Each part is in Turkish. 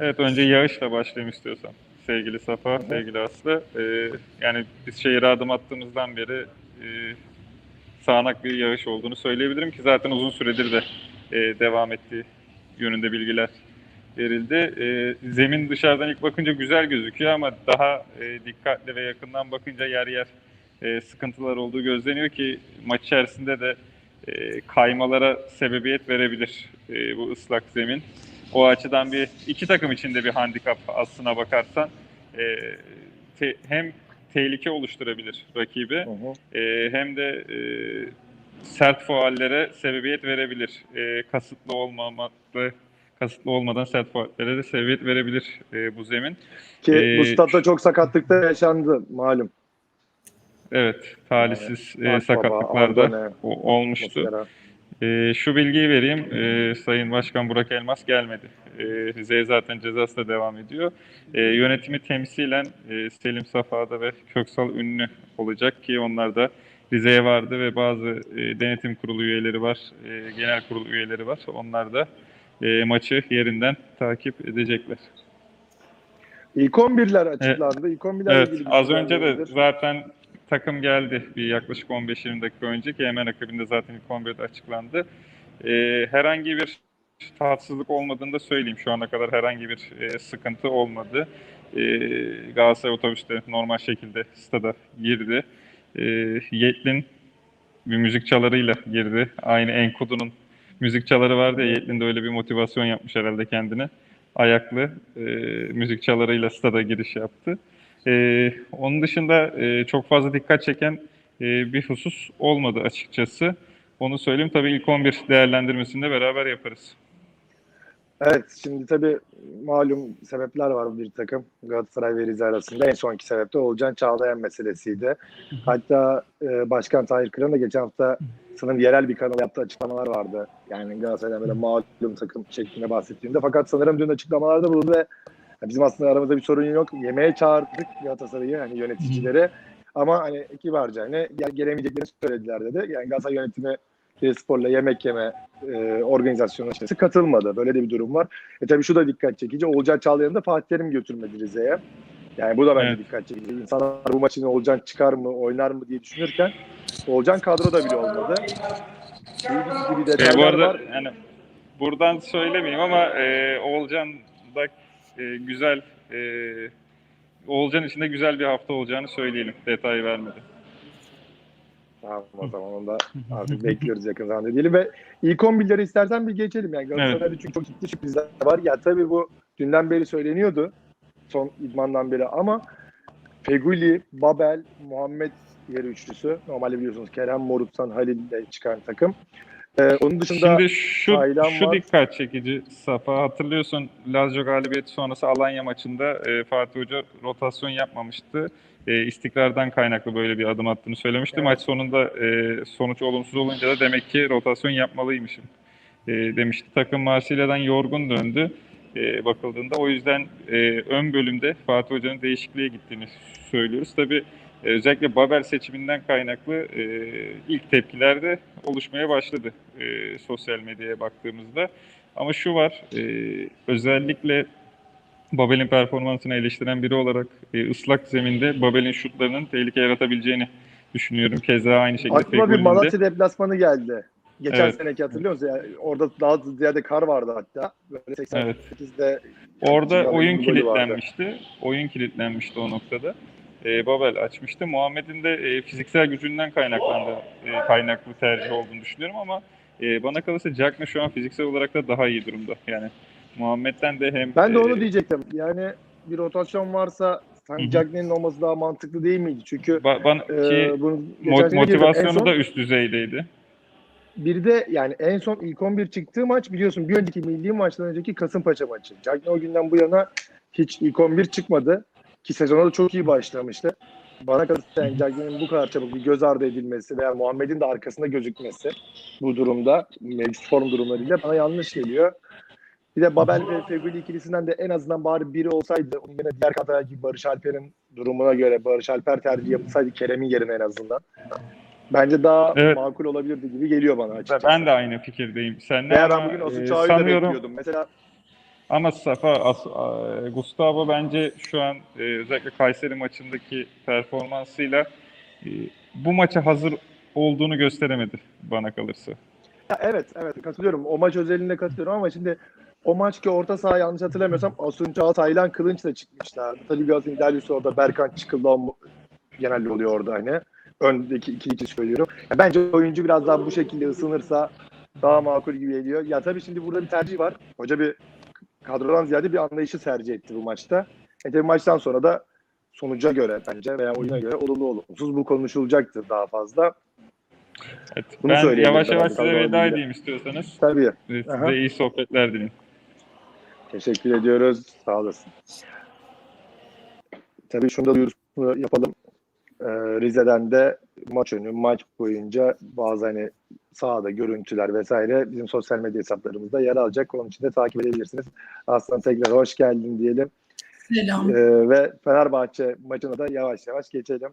Evet önce yağışla başlayayım istiyorsan. Sevgili Safa, sevgili Aslı. Ee, yani biz şehire adım attığımızdan beri e, sağanak bir yağış olduğunu söyleyebilirim ki zaten uzun süredir de e, devam ettiği yönünde bilgiler verildi. E, zemin dışarıdan ilk bakınca güzel gözüküyor ama daha e, dikkatli ve yakından bakınca yer yer e, sıkıntılar olduğu gözleniyor ki maç içerisinde de e, kaymalara sebebiyet verebilir e, bu ıslak zemin. O açıdan bir iki takım için de bir handikap aslına bakarsan e, te- hem tehlike oluşturabilir rakibi Hı hı. e, hem de e, sert faallere sebebiyet verebilir. E, kasıtlı olmamakla kasıtlı olmadan sert faallere de sebebiyet verebilir e, bu zemin. Ki Ee, bu statta çok sakatlıkta yaşandı malum. Evet, talihsiz e, Akbaba, sakatlıklar da Ardone, o- olmuştu. mesela. E, şu bilgiyi vereyim. E, Sayın Başkan Burak Elmas gelmedi. E, Z zaten cezası da devam ediyor. E, yönetimi temsilen e, Selim Safa'da ve Köksal Ünlü olacak ki onlar da Rize'ye vardı ve bazı e, denetim kurulu üyeleri var, e, genel kurul üyeleri var. Onlar da e, maçı yerinden takip edecekler. İlk 11'ler açıklandı. İlk 11'lerle Evet, az önce de zaten takım geldi bir yaklaşık 15-20 dakika önce ki hemen akabinde zaten ilk 11'de açıklandı. Ee, herhangi bir tatsızlık olmadığını da söyleyeyim. Şu ana kadar herhangi bir e, sıkıntı olmadı. Ee, Galatasaray otobüste normal şekilde stada girdi. Ee, Yetlin bir müzik çalarıyla girdi. Aynı Enkudu'nun müzik çaları vardı ya Yetlin de öyle bir motivasyon yapmış herhalde kendine. Ayaklı e, müzik çalarıyla stada giriş yaptı. Ee, onun dışında e, çok fazla dikkat çeken e, bir husus olmadı açıkçası. Onu söyleyeyim. Tabii ilk 11 değerlendirmesini de beraber yaparız. Evet şimdi tabii malum sebepler var bir takım Galatasaray ve Rize arasında. En sonki sebep de Olcan Çağlayan meselesiydi. Hatta e, Başkan Tahir Kıran da geçen hafta sanırım yerel bir kanal yaptığı açıklamalar vardı. Yani Galatasaray'dan böyle malum takım şeklinde bahsettiğinde. Fakat sanırım dün açıklamalarda bulundu ve bizim aslında aramızda bir sorun yok. Yemeğe çağırdık Galatasaray'ı hani yöneticileri. Ama hani kibarca hani gel, gelemeyeceklerini söylediler dedi. Yani Galatasaray yönetimi Spor'la yemek yeme e, organizasyonu açıkçası katılmadı. Böyle de bir durum var. E tabii şu da dikkat çekici. Olcan Çağlayan'ı da Fatih Terim götürmedi Rize'ye. Yani bu da bence Evet. dikkat çekici. İnsanlar bu maçın Olcan çıkar mı, oynar mı diye düşünürken Olcan kadroda bile olmadı. Gibi, gibi E, bu arada var. yani buradan söylemeyeyim ama e, Oğulcan da e, güzel e, Oğulcan için de güzel bir hafta olacağını söyleyelim. Detay vermedi. Tamam o zaman onu da artık bekliyoruz yakın zamanda diyelim ve ilk 11'leri istersen bir geçelim. Yani Galatasaray'da çünkü çok ciddi sürprizler var. Ya tabii bu dünden beri söyleniyordu. Son idmandan beri ama Feguli, Babel, Muhammed ileri üçlüsü. Normalde biliyorsunuz Kerem Morutsan, Halil ile çıkan takım. Ee, onun dışında Şimdi şu şu var. dikkat çekici Safa hatırlıyorsun Lazio galibiyeti sonrası Alanya maçında e, Fatih Hoca rotasyon yapmamıştı. E, istikrardan kaynaklı böyle bir adım attığını söylemişti. Evet. Maç sonunda e, sonuç olumsuz olunca da demek ki rotasyon yapmalıymışım e, demişti. Takım Marsilya'dan yorgun döndü e, bakıldığında. O yüzden e, ön bölümde Fatih Hoca'nın değişikliğe gittiğini söylüyoruz. Tabii özellikle Babel seçiminden kaynaklı e, ilk tepkiler de oluşmaya başladı e, sosyal medyaya baktığımızda. Ama şu var, e, özellikle Babel'in performansını eleştiren biri olarak e, ıslak zeminde Babel'in şutlarının tehlike yaratabileceğini düşünüyorum. Keza aynı şekilde aklıma bir Malatya deplasmanı geldi. Geçen Evet. seneki hatırlıyor musun? Yani orada daha ziyade kar vardı hatta. Böyle 88'de Orada Cigal'ın oyun golü vardı. kilitlenmişti. Oyun kilitlenmişti o noktada. E, Babel açmıştı. Muhammed'in de e, fiziksel gücünden kaynaklandı, e, kaynaklı tercih olduğunu düşünüyorum ama e, bana kalırsa Jackman şu an fiziksel olarak da daha iyi durumda. Yani Muhammed'den de hem Ben de onu e, diyecektim. Yani bir rotasyon varsa hı. Cagney'in olması daha mantıklı değil miydi? Çünkü ba- bana, e, ki bunu motivasyonu son da üst düzeydeydi. bir de yani en son ilk 11 çıktığı maç biliyorsun bir önceki milli maçtan önceki Kasımpaşa maçı. Cagney o günden bu yana hiç ilk 11 çıkmadı. Ki sezona da çok iyi başlamıştı. Bana kalırsa yani Cagney'in bu kadar çabuk bir göz ardı edilmesi veya Muhammed'in de arkasında gözükmesi bu durumda mevcut form durumlarıyla bana yanlış geliyor. Bir de Babel ve Feguli ikilisinden de en azından bari biri olsaydı onun yerine diğer kadar gibi Barış Alper'in durumuna göre Barış Alper tercih yapılsaydı Kerem'in yerine en azından. Bence daha Evet. makul olabilirdi gibi geliyor bana açıkçası. Ben de aynı fikirdeyim. Ama, ben bugün Osun e, Çağrı'yı da bekliyordum. Mesela Ama Safa, As- a- Gustavo bence şu an e, özellikle Kayseri maçındaki performansıyla e, bu maça hazır olduğunu gösteremedi bana kalırsa. Ya evet evet katılıyorum. O maç özelinde katılıyorum ama şimdi o maç ki orta saha yanlış hatırlamıyorsam Asun Çağatay'la Kılınç da çıkmışlar. Tabii Galatasaray'ın idealisi orada Berkan Çıkıldağ genelde oluyor orada hani. Öndeki iki iki söylüyorum. Ya bence oyuncu biraz daha bu şekilde ısınırsa daha makul gibi geliyor. Ya tabii şimdi burada bir tercih var. Hoca bir kadrodan ziyade bir anlayışı tercih etti bu maçta. E tabii maçtan sonra da sonuca göre bence veya oyuna göre olumlu olumsuz bu konuşulacaktır daha fazla. Evet, Bunu ben yavaş yavaş size veda edeyim istiyorsanız. Tabii. Size Aha. iyi sohbetler dileyim. Teşekkür ediyoruz. Sağ olasın. Tabii şunu da duyurusunu yapalım. Ee, Rize'den de maç önü, maç boyunca bazı hani sahada görüntüler vesaire bizim sosyal medya hesaplarımızda yer alacak. Onun için de takip edebilirsiniz. Aslan tekrar hoş geldin diyelim. Selam. Ee, ve Fenerbahçe maçına da yavaş yavaş geçelim.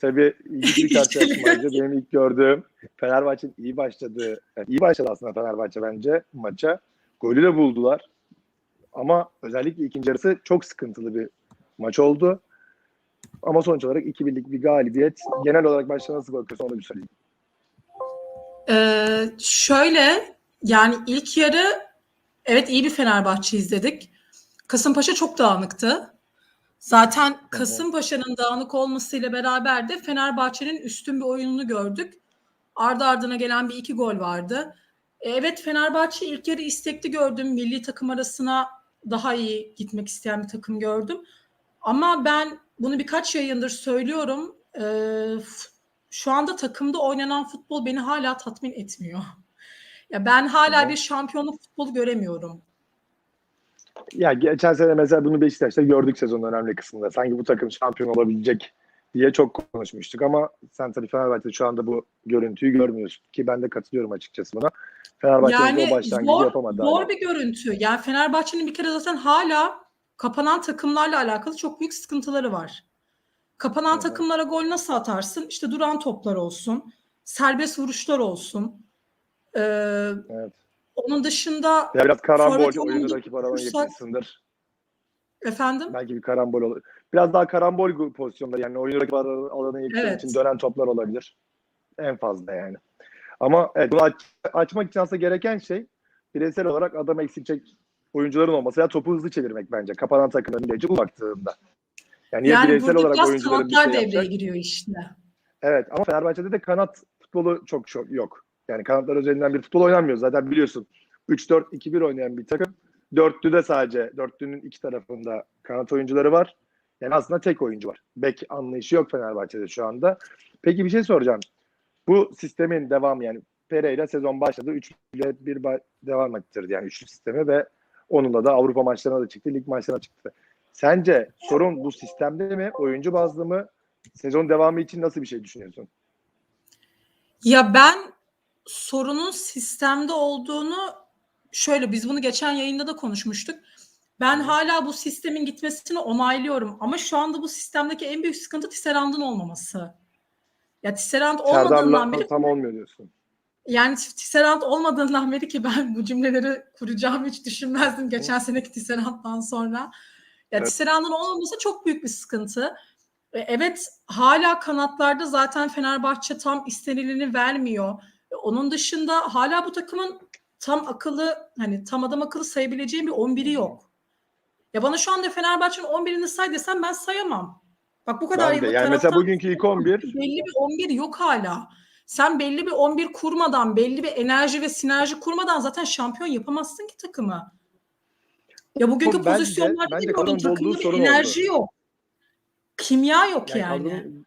Tabii ilginç bir karşılaşmaydı. Benim ilk gördüğüm Fenerbahçe'nin iyi başladığı, yani iyi başladı aslında Fenerbahçe bence maça. Golü de buldular. Ama özellikle ikinci yarısı çok sıkıntılı bir maç oldu. Ama sonuç olarak 2-1'lik bir galibiyet. Genel olarak maçta nasıl bakıyorsun onu bir söyleyeyim. Ee, şöyle yani ilk yarı evet iyi bir Fenerbahçe izledik. Kasımpaşa çok dağınıktı. Zaten Kasımpaşa'nın dağınık olmasıyla beraber de Fenerbahçe'nin üstün bir oyununu gördük. Ardı ardına gelen bir iki gol vardı. E, Evet Fenerbahçe ilk yarı istekli gördüm. Milli takım arasına daha iyi gitmek isteyen bir takım gördüm. Ama ben bunu birkaç yayındır söylüyorum. F- şu anda takımda oynanan futbol beni hala tatmin etmiyor. Ya ben hala hı. bir şampiyonluk futbolu göremiyorum. Ya geçen sene mesela bunu Beşiktaş'ta gördük sezonun önemli kısmında. Sanki bu takım şampiyon olabilecek diye çok konuşmuştuk ama sen tabii Fenerbahçe şu anda bu görüntüyü görmüyorsun ki ben de katılıyorum açıkçası buna. Fenerbahçe Yani o başlangıcı zor, yapamadı. zor hala. bir görüntü. Yani Fenerbahçe'nin bir kere zaten hala kapanan takımlarla alakalı çok büyük sıkıntıları var. Kapanan hı. takımlara gol nasıl atarsın? İşte duran toplar olsun, serbest vuruşlar olsun. Ee, Evet. onun dışında Ya biraz karambol oyunu rakip fırsat- yetmişsindir. efendim Belki bir karambol olur. Biraz daha karambol pozisyonları yani oyunu rakip arana- alanı yetiştirmek Evet. için dönen toplar olabilir. En fazla yani. Ama evet, bunu aç- açmak için aslında gereken şey bireysel olarak adam eksiltecek oyuncuların olması ya topu hızlı çevirmek bence. Kapanan takımların ilacı bu baktığında. Yani, ya yani bireysel burada olarak oyuncuların bir şey devreye yapacak. giriyor işte. Evet ama Fenerbahçe'de de kanat futbolu çok çok yok. Yani kanatlar üzerinden bir futbol oynanmıyor. Zaten biliyorsun 3-4-2-1 oynayan bir takım. Dörtlüde sadece dörtlünün iki tarafında kanat oyuncuları var. Yani aslında tek oyuncu var. Bek anlayışı yok Fenerbahçe'de şu anda. Peki bir şey soracağım. Bu sistemin devamı yani Pereira sezon başladı. 3 ile 1 ba- devam ettirdi yani üçlü sistemi ve onunla da Avrupa maçlarına da çıktı, lig maçlarına çıktı. Sence sorun bu sistemde mi, oyuncu bazlı mı? Sezon devamı için nasıl bir şey düşünüyorsun? Ya ben sorunun sistemde olduğunu şöyle biz bunu geçen yayında da konuşmuştuk. Ben hala bu sistemin gitmesini onaylıyorum ama şu anda bu sistemdeki en büyük sıkıntı Tisserand'ın olmaması. Ya Tisserand olmadığından Serdar'la beri tam olmuyor diyorsun. Yani Tisserand olmadığından beri ki ben bu cümleleri kuracağımı hiç düşünmezdim geçen seneki Tisserand'dan sonra. Ya Evet. Tisserand'ın olmaması çok büyük bir sıkıntı. E, Evet hala kanatlarda zaten Fenerbahçe tam istenileni vermiyor. E, Onun dışında hala bu takımın tam akıllı hani tam adam akıllı sayabileceğim bir 11'i yok. Ya bana şu anda Fenerbahçe'nin 11'ini say desem ben sayamam. Bak bu kadar Ben de. Yani mesela taraftar- bugünkü ilk 11 belli bir 11 yok hala. Sen belli bir 11 kurmadan, belli bir enerji ve sinerji kurmadan zaten şampiyon yapamazsın ki takımı. Ya bugünkü Bence- pozisyonlarda bence kadronun takımda bir enerji oldu. yok. Kimya yok yani, yani. Kadronun,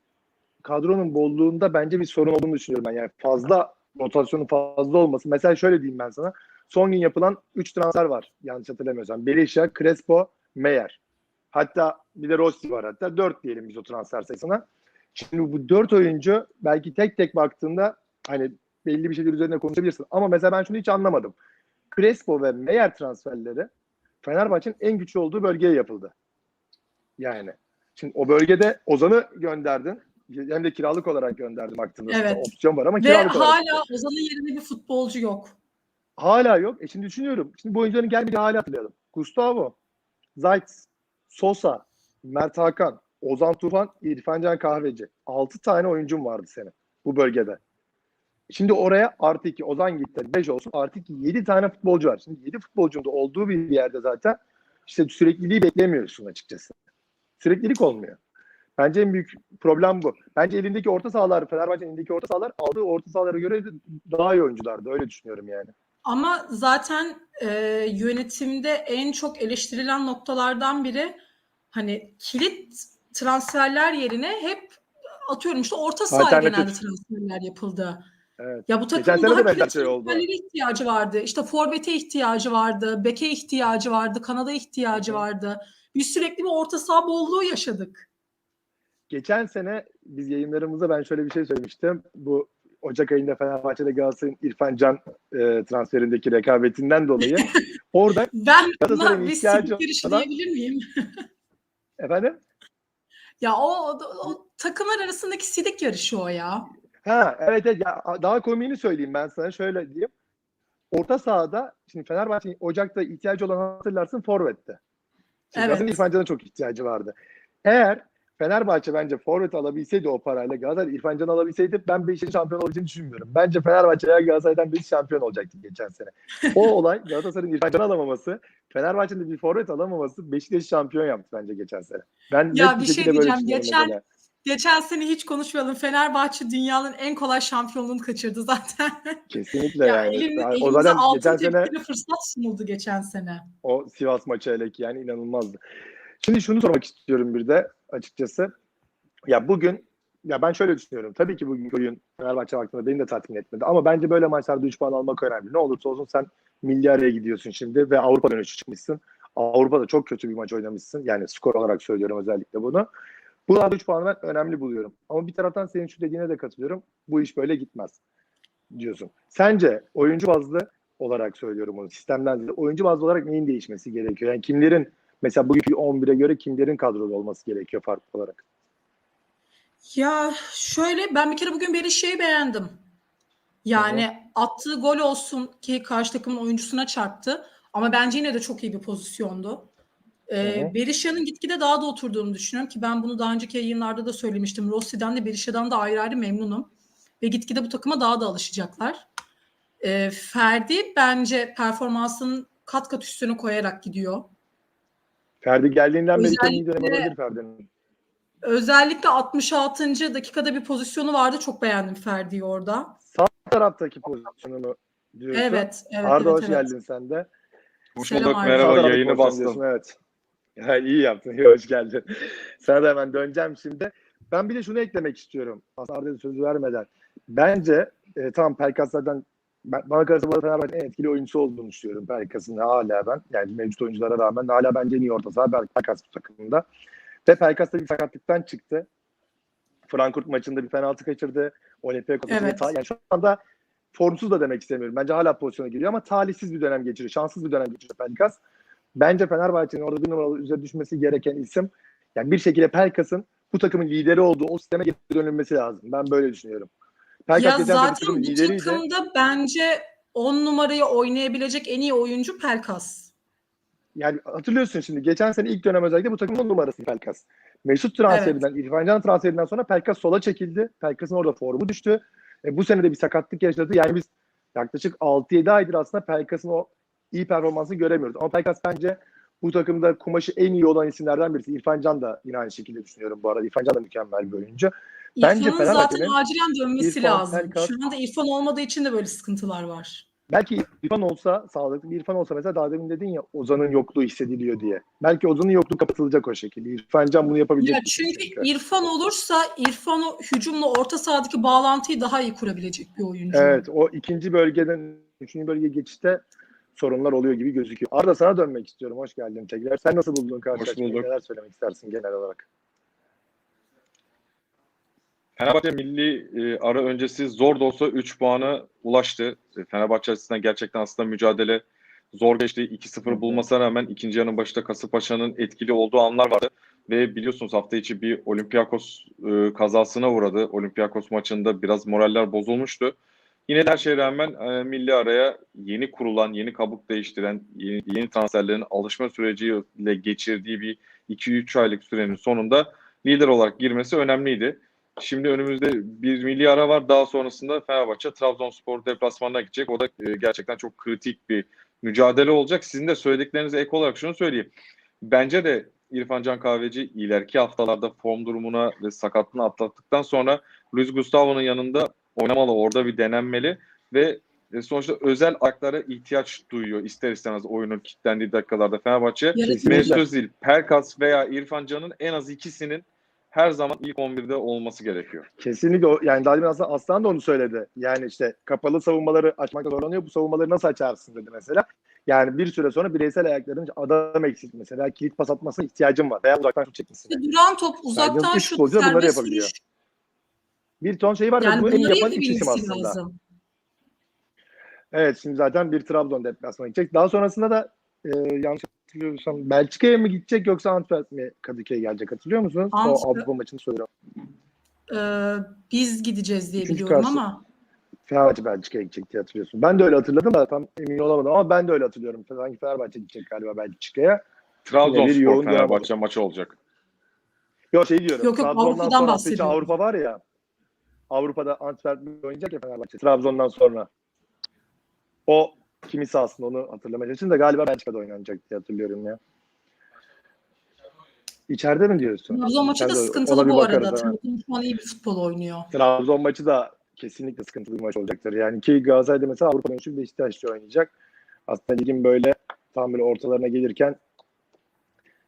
kadronun bolluğunda bence bir sorun olduğunu düşünüyorum ben. Yani fazla rotasyonun fazla olması. Mesela şöyle diyeyim ben sana. Son gün yapılan 3 transfer var yanlış hatırlamıyorsam. Berisha, Crespo, Meyer. Hatta bir de Rossi var hatta. 4 diyelim biz o transfer sayısına. Şimdi bu 4 oyuncu belki tek tek baktığında hani belli bir şeyler üzerine konuşabilirsin. Ama mesela ben şunu hiç anlamadım. Crespo ve Meyer transferleri Fenerbahçe'nin en güçlü olduğu bölgeye yapıldı. Yani. Şimdi o bölgede Ozan'ı gönderdin. Hem de kiralık olarak gönderdin baktığında. Evet. Opsiyon var ama Ve kiralık olarak. hala Ozan'ın yerinde bir futbolcu yok. Hala yok. E şimdi düşünüyorum. Şimdi bu oyuncuların gelmediği hali hatırlayalım. Gustavo, Zayt, Sosa, Mert Hakan, Ozan Tufan, İrfan Can Kahveci. 6 tane oyuncum vardı senin bu bölgede. Şimdi oraya artı 2 Ozan gitti 5 olsun artı 2 7 tane futbolcu var. Şimdi 7 futbolcunun da olduğu bir yerde zaten işte sürekliliği beklemiyorsun açıkçası. Süreklilik olmuyor. Bence en büyük problem bu. Bence elindeki orta sahalar, Fenerbahçe'nin elindeki orta sahalar aldığı orta sahalara göre daha iyi oyunculardı. Öyle düşünüyorum yani. Ama zaten e, yönetimde en çok eleştirilen noktalardan biri hani kilit transferler yerine hep atıyorum işte orta Alternatif. genelde transferler yapıldı. Evet. Ya bu takımın daha kilit şey ihtiyacı vardı. İşte forvete ihtiyacı vardı, beke ihtiyacı vardı, kanada ihtiyacı hı. vardı. Biz sürekli bir orta saha bolluğu yaşadık. Geçen sene biz yayınlarımızda ben şöyle bir şey söylemiştim. Bu Ocak ayında Fenerbahçe'de Galatasaray'ın İrfan Can e, transferindeki rekabetinden dolayı orada Ben Galatasaray'ın bir ihtiyacı olan- diyebilir miyim? efendim Ya o, o, o takımlar arasındaki sidik yarışı o ya. Ha evet, evet ya, daha komiğini söyleyeyim ben sana şöyle diyeyim. Orta sahada şimdi Fenerbahçe'nin Ocak'ta ihtiyacı olan hatırlarsın Forvet'te. Şimdi Evet. İrfan Can'a çok ihtiyacı vardı. Eğer Fenerbahçe bence Forvet alabilseydi o parayla Galatasaray İrfan Can alabilseydi ben Beşiktaş'ın şampiyon olabileceğini düşünmüyorum. Bence Fenerbahçe veya Galatasaray'dan birisi şampiyon olacaktı geçen sene. O olay Galatasaray'ın İrfan Can alamaması, Fenerbahçe'nin bir forvet alamaması Beşiktaş'ı şampiyon yaptı bence geçen sene. Ben Ya bir şey diyeceğim. Geçen- mesela. Geçen sene hiç konuşmayalım. Fenerbahçe dünyanın en kolay şampiyonluğunu kaçırdı zaten. Kesinlikle ya yani. elim, Yani o zaten geçen sene fırsat sunuldu geçen sene. O Sivas maçı hele ki yani inanılmazdı. Şimdi şunu sormak istiyorum bir de açıkçası. Ya bugün ya ben şöyle düşünüyorum. Tabii ki bugün oyun Fenerbahçe hakkında beni de tatmin etmedi. Ama bence böyle maçlarda 3 puan almak önemli. Ne olursa olsun sen milli araya gidiyorsun şimdi ve Avrupa dönüşü çıkmışsın. Avrupa'da çok kötü bir maç oynamışsın. Yani skor olarak söylüyorum özellikle bunu. Bu 3 puanı ben önemli buluyorum. Ama bir taraftan senin şu dediğine de katılıyorum. Bu iş böyle gitmez diyorsun. Sence oyuncu bazlı olarak söylüyorum bunu sistemden değil. Oyuncu bazlı olarak neyin değişmesi gerekiyor? Yani kimlerin mesela bugünkü 11'e göre kimlerin kadroda olması gerekiyor farklı olarak? Ya şöyle ben bir kere bugün Berişe'yi beğendim. Yani attığı gol olsun ki karşı takımın oyuncusuna çarptı. Ama bence yine de çok iyi bir pozisyondu. Ee. Berisha'nın gitgide daha da oturduğunu düşünüyorum ki ben bunu daha önceki yayınlarda da söylemiştim. Rossi'den de Berisha'dan da ayrı ayrı memnunum. Ve gitgide bu takıma daha da alışacaklar. Ee, Ferdi bence performansının kat kat üstüne koyarak gidiyor. Ferdi geldiğinden beri en iyi dönem olabilir Ferdi'nin. Özellikle 66. dakikada bir pozisyonu vardı. Çok beğendim Ferdi'yi orada. Sağ taraftaki pozisyonunu diyorsun. Evet, evet, Arda evet, hoş evet. geldin sen de. Hoş Selam bulduk. Merhaba. Yayını diyorsun, Evet. Ya, iyi yaptın. iyi, Hoş geldin. Sana da hemen döneceğim şimdi. Ben bir de şunu eklemek istiyorum. Aslında Arda'ya sözü vermeden. Bence e, tamam Pelkas zaten ben, bana kalırsa bu arada Fenerbahçe'nin en etkili oyuncusu olduğunu düşünüyorum Pelkas'ın hala ben. Yani mevcut oyunculara rağmen hala bence en iyi orta saha Pelkas bu takımında. Ve Pelkas da bir sakatlıktan çıktı. Frankfurt maçında bir penaltı kaçırdı. Olympiakos'un Evet. yani şu anda formsuz da demek istemiyorum. Bence hala pozisyona giriyor ama talihsiz bir dönem geçiriyor. Şanssız bir dönem geçiriyor Pelkas. Bence Fenerbahçe'nin orada bir numaralı üzerine düşmesi gereken isim yani bir şekilde Pelkas'ın bu takımın lideri olduğu o sisteme geri dönülmesi lazım. Ben böyle düşünüyorum. Pelkas ya zaten bu takımda bence 10 numarayı oynayabilecek en iyi oyuncu Pelkas. Yani hatırlıyorsun şimdi geçen sene ilk dönem özellikle bu takımın on numarası Pelkas. Mesut transferinden, İrfan Can transferinden sonra Pelkas sola çekildi. Pelkas'ın orada formu düştü. E, bu sene de bir sakatlık yaşadı. Yani biz yaklaşık 6-7 aydır aslında Pelkas'ın o iyi performansını göremiyoruz. Ama Pelkas bence bu takımda kumaşı en iyi olan isimlerden birisi. İrfan Can da yine aynı şekilde düşünüyorum bu arada. İrfan Can da mükemmel bir oyuncu. Bence İrfan'ın zaten acilen dönmesi İrfan, lazım. Pelkas- Şu anda İrfan olmadığı için de böyle sıkıntılar var. Belki İrfan olsa, sağlıklı bir İrfan olsa mesela daha demin dedin ya Ozan'ın yokluğu hissediliyor diye. Belki Ozan'ın yokluğu kapatılacak o şekilde. İrfan Can bunu yapabilecek. Ya çünkü İrfan olursa İrfan o hücumla orta sahadaki bağlantıyı daha iyi kurabilecek bir oyuncu. Evet o ikinci bölgeden üçüncü bölgeye geçişte sorunlar oluyor gibi gözüküyor. Arda sana dönmek istiyorum. Hoş geldin tekrar. Sen nasıl buldun karşılaşmayı? Neler söylemek istersin genel olarak? Fenerbahçe milli e, ara öncesi zor da olsa 3 puana ulaştı. E, Fenerbahçe açısından gerçekten aslında mücadele zor geçti. 2-0 bulmasına rağmen ikinci yarının başında Kasımpaşa'nın etkili olduğu anlar vardı. Ve biliyorsunuz hafta içi bir Olympiakos e, kazasına uğradı. Olympiakos maçında biraz moraller bozulmuştu. Yine de her şeye rağmen e, milli araya yeni kurulan, yeni kabuk değiştiren, yeni, yeni transferlerin alışma süreciyle geçirdiği bir 2-3 aylık sürenin sonunda lider olarak girmesi önemliydi. Şimdi önümüzde bir milli ara var. Daha sonrasında Fenerbahçe Trabzonspor deplasmanına gidecek. O da e, gerçekten çok kritik bir mücadele olacak. Sizin de söylediklerinize ek olarak şunu söyleyeyim. Bence de İrfan Can Kahveci ileriki haftalarda form durumuna ve sakatlığını atlattıktan sonra Luis Gustavo'nun yanında oynamalı, orada bir denenmeli ve e, sonuçta özel ayaklara ihtiyaç duyuyor ister istemez oyunun kilitlendiği dakikalarda Fenerbahçe. Mesut Özil, Pelkas veya İrfan Can'ın en az ikisinin her zaman ilk 11'de olması gerekiyor. Kesinlikle yani daha demin aslında Aslan da onu söyledi. Yani işte kapalı savunmaları açmakta zorlanıyor. Bu savunmaları nasıl açarsın dedi mesela. Yani bir süre sonra bireysel ayakların adam eksik mesela kilit pas atmasına ihtiyacım var. Veya uzaktan şut çekmesine. İşte duran top uzaktan üç şut da bunları serbest yapabiliyor. Bir ton şey var ya Yani bunu en iyi bunları yapan üç isim aslında. lazım. Evet şimdi zaten bir Trabzon deplasmanı gidecek. Daha sonrasında da e, yanlış hatırlıyorsam Belçika'ya mı gidecek yoksa Antwerp mi Kadıköy'e gelecek hatırlıyor musunuz? O Antwerp. Avrupa maçını soruyorum. Ee, biz gideceğiz diye Üçüncü biliyorum karşı. ama Fenerbahçe Belçika'ya gidecek diye hatırlıyorsun. Ben de öyle hatırladım da tam emin olamadım ama ben de öyle hatırlıyorum. Sanki Fenerbahçe gidecek galiba Belçika'ya. Trabzonspor yoğun Fenerbahçe maçı olacak. Yok şey diyorum. Yok, yok, Trabzon'dan sonra bahsediyorum. Avrupa var ya. Avrupa'da Antwerp'le oynayacak ya Fenerbahçe. Trabzon'dan sonra. O kimi sahasında onu hatırlamaya çalışıyorum da galiba Belçika'da oynanacak diye hatırlıyorum ya. İçeride mi diyorsun? Trabzon maçı da İçeride- sıkıntılı ona bir bu arada. Trabzon şu an iyi bir futbol oynuyor. Trabzon maçı da kesinlikle sıkıntılı bir maç olacaktır. Yani ki Galatasaray'da mesela Avrupa dönüşü Beşiktaş'la oynayacak. Aslında ligin böyle tam böyle ortalarına gelirken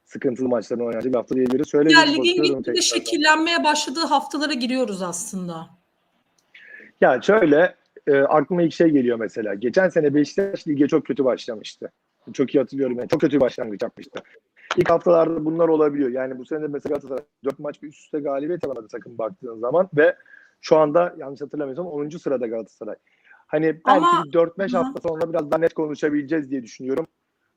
sıkıntılı maçların oynayacağı bir hafta diyebiliriz. Şöyle Ya ligin gitgide şekillenmeye başladığı haftalara giriyoruz aslında. Ya şöyle e, aklıma ilk şey geliyor mesela. Geçen sene Beşiktaş lige çok kötü başlamıştı. Çok iyi hatırlıyorum. Yani çok kötü bir başlangıç yapmıştı. İlk haftalarda bunlar olabiliyor. Yani bu sene de mesela Galatasaray 4 maç bir üst üste galibiyet alamadı takım baktığın zaman ve şu anda yanlış hatırlamıyorsam 10. sırada Galatasaray. Hani belki Ama- bir 4-5 Hı. hafta sonra biraz daha net konuşabileceğiz diye düşünüyorum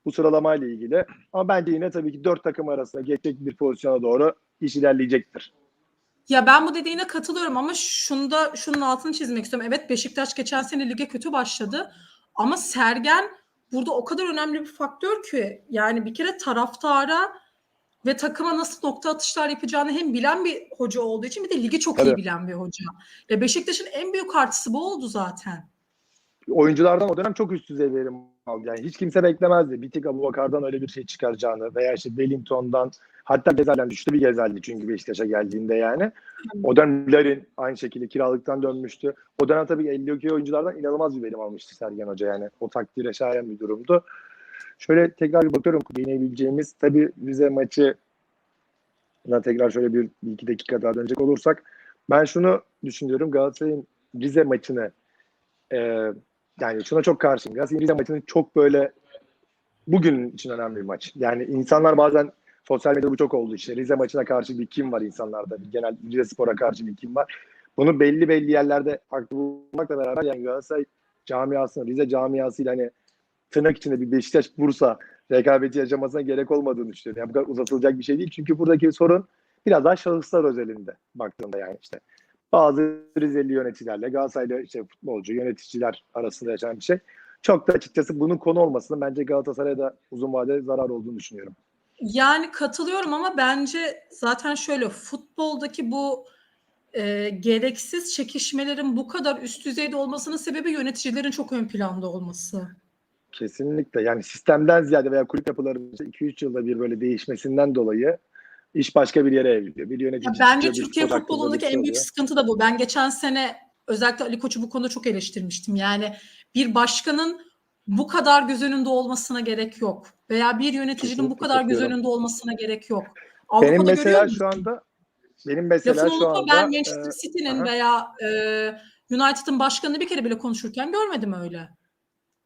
bu sıralamayla ilgili. Ama bence yine tabii ki 4 takım arasında geçecek bir pozisyona doğru iş ilerleyecektir. Ya ben bu dediğine katılıyorum ama şunda şunun altını çizmek istiyorum. Evet Beşiktaş geçen sene lige kötü başladı ama Sergen burada o kadar önemli bir faktör ki yani bir kere taraftara ve takıma nasıl nokta atışlar yapacağını hem bilen bir hoca olduğu için bir de ligi çok iyi Tabii. bilen bir hoca. Ya Beşiktaş'ın en büyük artısı bu oldu zaten. oyunculardan o dönem çok üst düzey verim aldı. Yani hiç kimse beklemezdi. Bir tek Abubakar'dan öyle bir şey çıkaracağını veya işte Wellington'dan hatta Gezel'den düştü bir Gezel'di çünkü Beşiktaş'a geldiğinde yani. O dönem Larin aynı şekilde kiralıktan dönmüştü. O dönem tabii 52 oyunculardan inanılmaz bir verim almıştı Sergen Hoca yani. O takdire şayan bir durumdu. Şöyle tekrar bir bakıyorum değinebileceğimiz tabii Rize maçı tekrar şöyle bir, bir iki dakika daha dönecek olursak ben şunu düşünüyorum Galatasaray'ın Rize maçını e, yani şuna çok karşıyım. Galatasaray'ın Rize maçının çok böyle bugün için önemli bir maç. Yani insanlar bazen sosyal medyada bu çok oldu işte. Rize maçına karşı bir kim var insanlarda. Genel Rize Spor'a karşı bir kim var. Bunu belli belli yerlerde haklı bulmakla beraber yani Galatasaray camiasının, Rize camiasıyla hani tırnak içinde bir Beşiktaş Bursa rekabeti yaşamasına gerek olmadığını düşünüyorum. Yani bu kadar uzatılacak bir şey değil. Çünkü buradaki sorun biraz daha şahıslar özelinde baktığında yani işte. Bazı Rizeli yöneticilerle Galatasaray'da işte futbolcu, yöneticiler arasında yaşanan bir şey. Çok da açıkçası bunun konu olmasının bence Galatasaray'da uzun vadede zarar olduğunu düşünüyorum. Yani katılıyorum ama bence zaten şöyle futboldaki bu e, gereksiz çekişmelerin bu kadar üst düzeyde olmasının sebebi yöneticilerin çok ön planda olması. Kesinlikle yani sistemden ziyade veya kulüp yapılarının 2-3 yılda bir böyle değişmesinden dolayı iş başka bir yere evriliyor. Bir yönetici Ya bence Türkiye futbolundaki en büyük sıkıntı da bu. Ben geçen sene özellikle Ali Koç'u bu konuda çok eleştirmiştim. Yani bir başkanın bu kadar göz önünde olmasına gerek yok. Veya bir yöneticinin bu kadar göz önünde olmasına gerek yok. Benim Avrupa'da mesela görüyor şu anda benim mesela Lafını şu anda ben Manchester e, City'nin aha. veya e, United'ın başkanını bir kere bile konuşurken görmedim öyle.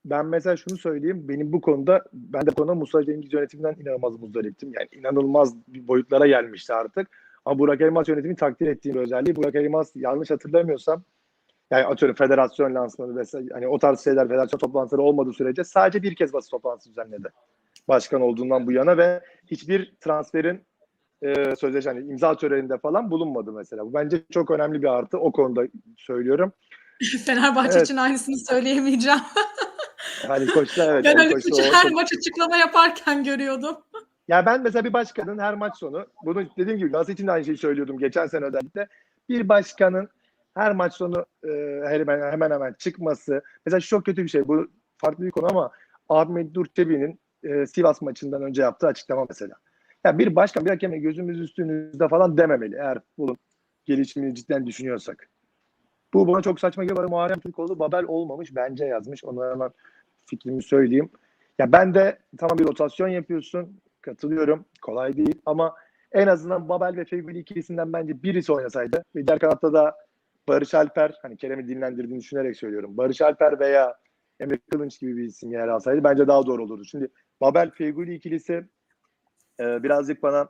ben mesela şunu söyleyeyim. Benim bu konuda ben de konuda Musa Cengiz yönetiminden inanılmaz muzdariptim. Yani inanılmaz bir boyutlara gelmişti artık. Ama Burak Elmas yönetimi takdir ettiğim özelliği. Burak Elmas yanlış hatırlamıyorsam yani atıyorum federasyon lansmanı vesaire hani o tarz şeyler federasyon toplantıları olmadığı sürece sadece bir kez basın toplantısı düzenledi. Başkan olduğundan bu yana ve hiçbir transferin e, sözleşme hani imza töreninde falan bulunmadı mesela. Bu bence çok önemli bir artı o konuda söylüyorum. Fenerbahçe Evet. için aynısını söyleyemeyeceğim. Ali Koç'ta evet. ben Ali Koç'u her çok- maç açıklama yaparken görüyordum. Ya ben mesela bir başkanın her maç sonu, bunu dediğim gibi Galatasaray için de aynı şeyi söylüyordum geçen sene özellikle. Bir başkanın her maç sonu e, hemen hemen hemen çıkması. Mesela çok kötü bir şey. Bu farklı bir konu ama Ahmet Durçebi'nin e, Sivas maçından önce yaptığı açıklama mesela. Ya bir başkan bir hakeme gözümüz üstünüzde falan dememeli eğer bunun gelişimini cidden düşünüyorsak. Bu bana çok saçma geliyor. Muharrem Türkoğlu Babel olmamış bence yazmış. Ona hemen fikrimi söyleyeyim. Ya ben de tamam bir rotasyon yapıyorsun. Katılıyorum. Kolay değil ama en azından Babel ve Feguli ikilisinden bence birisi oynasaydı ve diğer kanatta da Barış Alper hani Kerem'i dinlendirdiğini düşünerek söylüyorum. Barış Alper veya Emre Kılınç gibi bir isim yer alsaydı bence daha doğru olurdu. Şimdi Babel Feguli ikilisi e, birazcık bana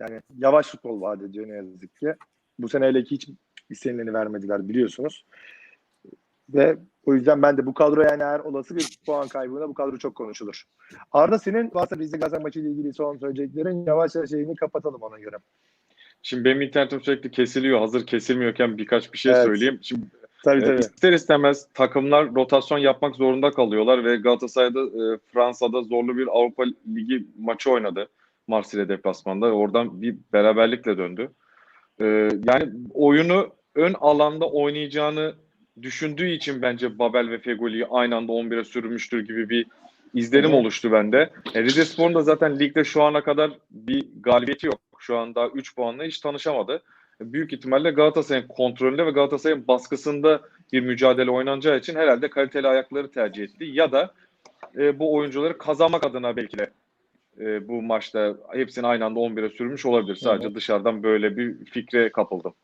yani yavaş futbol vaat ediyor ne yazık ki. Bu sene hele ki hiç istenileni vermediler biliyorsunuz. Ve o yüzden ben de bu kadro yani eğer olası bir puan kaybına bu kadro çok konuşulur. Arda senin varsa Rize Galatasaray maçı ile ilgili son söyleyeceklerin yavaş yavaş şeyini kapatalım ona göre. Şimdi benim internetim sürekli kesiliyor. Hazır kesilmiyorken birkaç bir şey Evet. söyleyeyim. Şimdi Tabii e, tabii. ister istemez takımlar rotasyon yapmak zorunda kalıyorlar ve Galatasaray'da e, Fransa'da zorlu bir Avrupa Ligi maçı oynadı. Marsilya deplasmanda. Oradan bir beraberlikle döndü. E, yani oyunu ön alanda oynayacağını düşündüğü için bence Babel ve Fegoli'yi aynı anda 11'e sürmüştür gibi bir izlenim oluştu bende. E, Rize Spor'un da zaten ligde şu ana kadar bir galibiyeti yok. Şu anda 3 puanla hiç tanışamadı. Büyük ihtimalle Galatasaray'ın kontrolünde ve Galatasaray'ın baskısında bir mücadele oynanacağı için herhalde kaliteli ayakları tercih etti. Ya da e, bu oyuncuları kazanmak adına belki de e, bu maçta hepsini aynı anda 11'e sürmüş olabilir. Sadece Hı hı. dışarıdan böyle bir fikre kapıldım.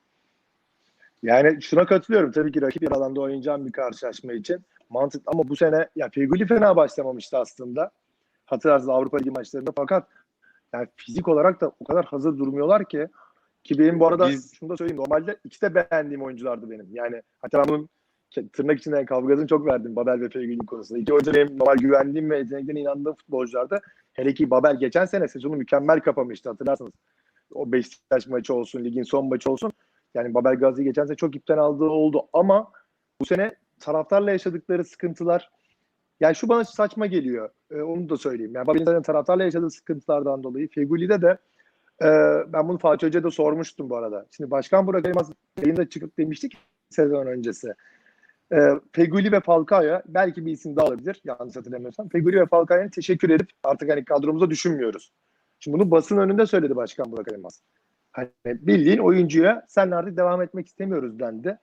Yani şuna katılıyorum. Tabii ki rakip bir alanda oynayacağım bir karşılaşma için. Mantıklı ama bu sene ya Feguli fena başlamamıştı aslında. Hatırlarsınız Avrupa Ligi maçlarında fakat yani fizik olarak da o kadar hazır durmuyorlar ki ki benim bu arada Biz- şunu da söyleyeyim. Normalde ikisi de beğendiğim oyunculardı benim. Yani hatta ben bunun tırnak içinde kavgasını çok verdim Babel ve Feguli konusunda. İki oyuncu benim normal güvendiğim ve yeteneklerine inandığım futbolculardı. Hele ki Babel geçen sene sezonu mükemmel kapamıştı hatırlarsınız. O Beşiktaş maçı olsun, ligin son maçı olsun. Yani Babel Gazi geçen sene çok ipten aldığı oldu ama bu sene taraftarla yaşadıkları sıkıntılar yani şu bana saçma geliyor. Ee, onu da söyleyeyim. Yani Babel'in zaten taraftarla yaşadığı sıkıntılardan dolayı Feguli'de de e, ben bunu Fatih Hoca'ya da sormuştum bu arada. Şimdi Başkan Burak Elmas yayında çıkıp demiştik sezon öncesi. E, Feguli ve Falcao'ya belki bir isim daha olabilir. Yanlış hatırlamıyorsam. Feguli ve Falcao'ya teşekkür edip artık hani kadromuza düşünmüyoruz. Şimdi bunu basın önünde söyledi Başkan Burak Elmas. Hani bildiğin oyuncuya sen artık devam etmek istemiyoruz dendi.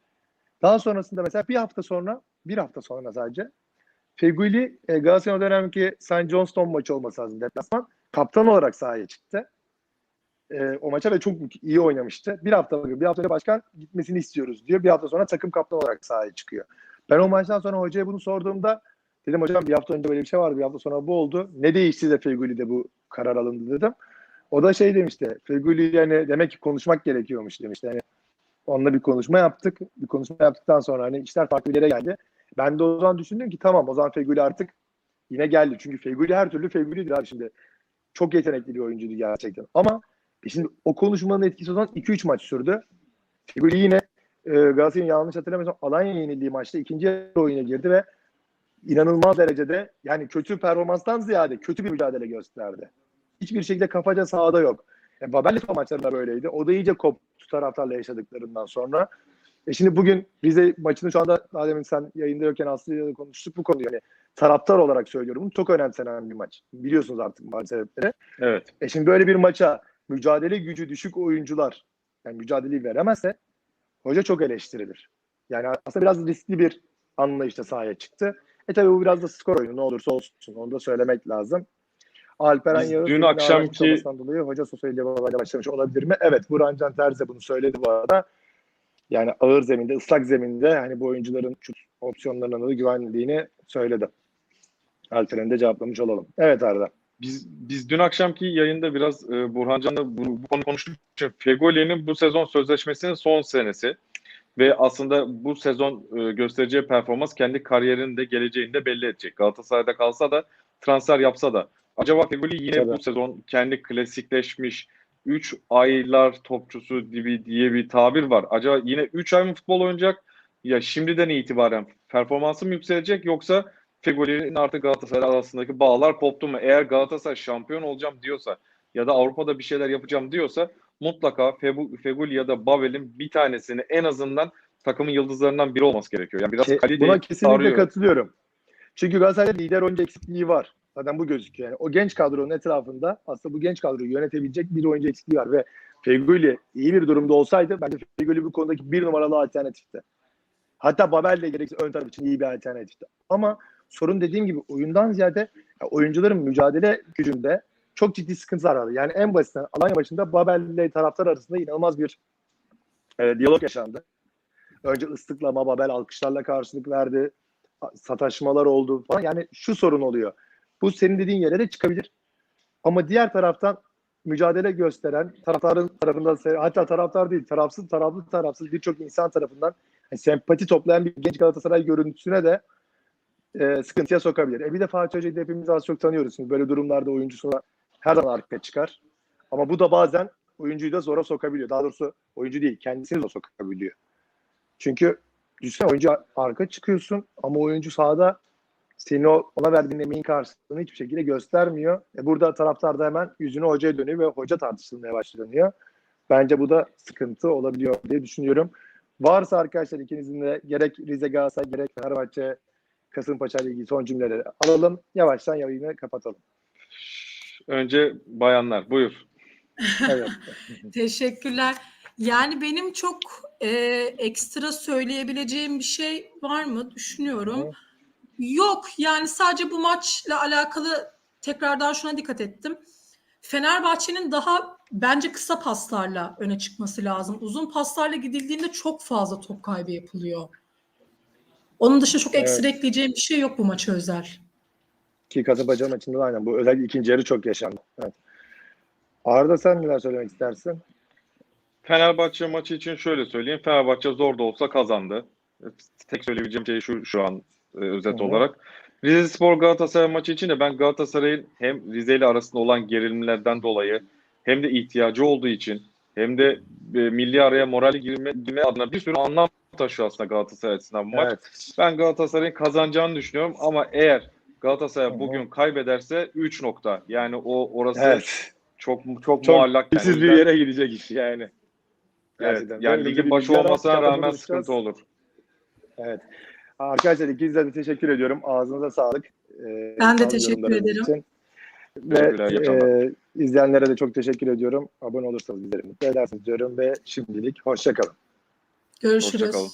Daha sonrasında mesela bir hafta sonra, bir hafta sonra sadece Feguli e, Galatasaray'ın o dönemki St. Johnston maçı olması lazım deplasman. Kaptan olarak sahaya çıktı. E, o maça ve çok iyi oynamıştı. Bir hafta bir hafta önce başkan gitmesini istiyoruz diyor. Bir hafta sonra takım kaptan olarak sahaya çıkıyor. Ben o maçtan sonra hocaya bunu sorduğumda dedim hocam bir hafta önce böyle bir şey vardı. Bir hafta sonra bu oldu. Ne değişti de Feguli'de bu karar alındı dedim. O da şey demişti. Feguli yani demek ki konuşmak gerekiyormuş demişti. Yani onunla bir konuşma yaptık. Bir konuşma yaptıktan sonra hani işler farklı bir yere geldi. Ben de o zaman düşündüm ki tamam o zaman Feguli artık yine geldi. Çünkü Feguli her türlü Feguli'dir abi şimdi. Çok yetenekli bir oyuncuydu gerçekten. Ama e şimdi o konuşmanın etkisi o zaman 2-3 maç sürdü. Feguli yine e, Galatasaray'ın yanlış hatırlamıyorsam Alanya yenildiği maçta ikinci oyuna girdi ve inanılmaz derecede yani kötü performanstan ziyade kötü bir mücadele gösterdi. Hiçbir şekilde kafaca sahada yok. Babel'le son maçlarında böyleydi. O da iyice koptu taraftarla yaşadıklarından sonra. E şimdi bugün Rize maçını şu anda daha demin sen yayında yokken Aslı'yla da konuştuk bu konuyu. Yani taraftar olarak söylüyorum. Bunu çok önemsenen bir maç. Biliyorsunuz artık bazı sebepleri. Evet. E şimdi böyle bir maça mücadele gücü düşük oyuncular yani mücadeleyi veremezse hoca çok eleştirilir. Yani aslında biraz riskli bir anlayışla sahaya çıktı. E tabi bu biraz da skor oyunu ne olursa olsun onu da söylemek lazım. Alperen Yağız dün akşamki- dolayı hoca Sosyal Baba'yla başlamış olabilir mi? Evet Burhan Can Terzi bunu söyledi bu arada. Yani ağır zeminde, ıslak zeminde hani bu oyuncuların şut opsiyonlarına da güvendiğini söyledi. Alperen'e de cevaplamış olalım. Evet Arda. Biz biz dün akşamki yayında biraz e, Burhancan'la bu, bu konu konuştuk. Fegoli'nin bu sezon sözleşmesinin son senesi ve aslında bu sezon e, göstereceği performans kendi kariyerinin de geleceğini de belli edecek. Galatasaray'da kalsa da transfer yapsa da acaba Fegoli yine Tabii. bu sezon kendi klasikleşmiş 3 aylar topçusu gibi diye bir tabir var. Acaba yine 3 ay mı futbol oynayacak ya şimdiden itibaren performansım yükselecek yoksa Fegoli'nin artık Galatasaray arasındaki bağlar koptu mu? Eğer Galatasaray şampiyon olacağım diyorsa ya da Avrupa'da bir şeyler yapacağım diyorsa mutlaka Fegoli ya da Babel'in bir tanesini en azından takımın yıldızlarından biri olması gerekiyor. Yani biraz kaliteyi Buna kesinlikle arıyor. katılıyorum. Çünkü Galatasaray'da lider oyuncu eksikliği var. Zaten bu gözüküyor. Yani o genç kadronun etrafında aslında bu genç kadroyu yönetebilecek bir oyuncu eksikliği var ve Feguli iyi bir durumda olsaydı bence Feguli bu konudaki bir numaralı alternatifti. Hatta Babel de gerekse ön taraf için iyi bir alternatifti. Ama sorun dediğim gibi oyundan ziyade ya oyuncuların mücadele gücünde çok ciddi sıkıntılar vardı. Yani en basitinden Alanya başında Babel ile taraftar arasında inanılmaz bir e, diyalog yaşandı. Önce ıslıklama, Babel alkışlarla karşılık verdi. Sataşmalar oldu falan. Yani şu sorun oluyor. Bu senin dediğin yere de çıkabilir. Ama diğer taraftan mücadele gösteren taraftarın tarafından hatta taraftar değil tarafsız taraflı tarafsız birçok insan tarafından yani sempati toplayan bir genç Galatasaray görüntüsüne de e, sıkıntıya sokabilir. E bir de Fatih Hoca'yı hepimiz az çok tanıyoruz. Şimdi böyle durumlarda oyuncusuna her zaman arkaya çıkar. Ama bu da bazen oyuncuyu da zora sokabiliyor. Daha doğrusu oyuncu değil kendisini zora sokabiliyor. Çünkü düşünsene oyuncu arka çıkıyorsun ama oyuncu sahada senin o ona verdiğin emeğin karşılığını hiçbir şekilde göstermiyor. E burada taraftar da hemen yüzünü hocaya dönüyor ve hoca tartışılmaya başlanıyor. Bence bu da sıkıntı olabiliyor diye düşünüyorum. Varsa arkadaşlar ikinizin de gerek Rize Galatasaray gerek Fenerbahçe Kasımpaşa ile ilgili son cümleleri alalım. Yavaştan yayını kapatalım. Önce bayanlar buyur. Evet. Teşekkürler. Yani benim çok e, ekstra söyleyebileceğim bir şey var mı düşünüyorum. Yok yani sadece bu maçla alakalı tekrardan şuna dikkat ettim. Fenerbahçe'nin daha bence kısa paslarla öne çıkması lazım. Uzun paslarla gidildiğinde çok fazla top kaybı yapılıyor. Onun dışında çok ekstra ekleyeceğim bir şey yok bu maça özel. Ki Kasımpaşa maçında da aynen. Bu özellikle ikinci yarı çok yaşandı. Evet. Arda sen neler söylemek istersin? Fenerbahçe maçı için şöyle söyleyeyim. Fenerbahçe zor da olsa kazandı. Tek söyleyebileceğim şey şu şu an e, özet Hı hı. olarak. Rize Spor Galatasaray maçı için de ben Galatasaray'ın hem Rize ile arasında olan gerilimlerden dolayı hem de ihtiyacı olduğu için hem de e, milli araya moral girme, girme adına bir sürü anlam taşıyor aslında Galatasaray açısından bu maç. Evet. Ben Galatasaray'ın kazanacağını düşünüyorum ama eğer Galatasaray Hı hı. bugün kaybederse 3 nokta. Yani o orası Evet. çok çok, Çok muallak. yani. Siz bir yere gidecek iş yani. Evet, Gerçekten. yani Böyle ligin başı olmasına rağmen sıkıntı olur. Evet. Arkadaşlar ikinize de teşekkür ediyorum. Ağzınıza sağlık. Ee, Ben de teşekkür ederim. Için. Ve e, izleyenlere de çok teşekkür ediyorum. Abone olursanız bizleri mutlu edersiniz diyorum ve şimdilik hoşçakalın. Görüşürüz. Hoşça kalın.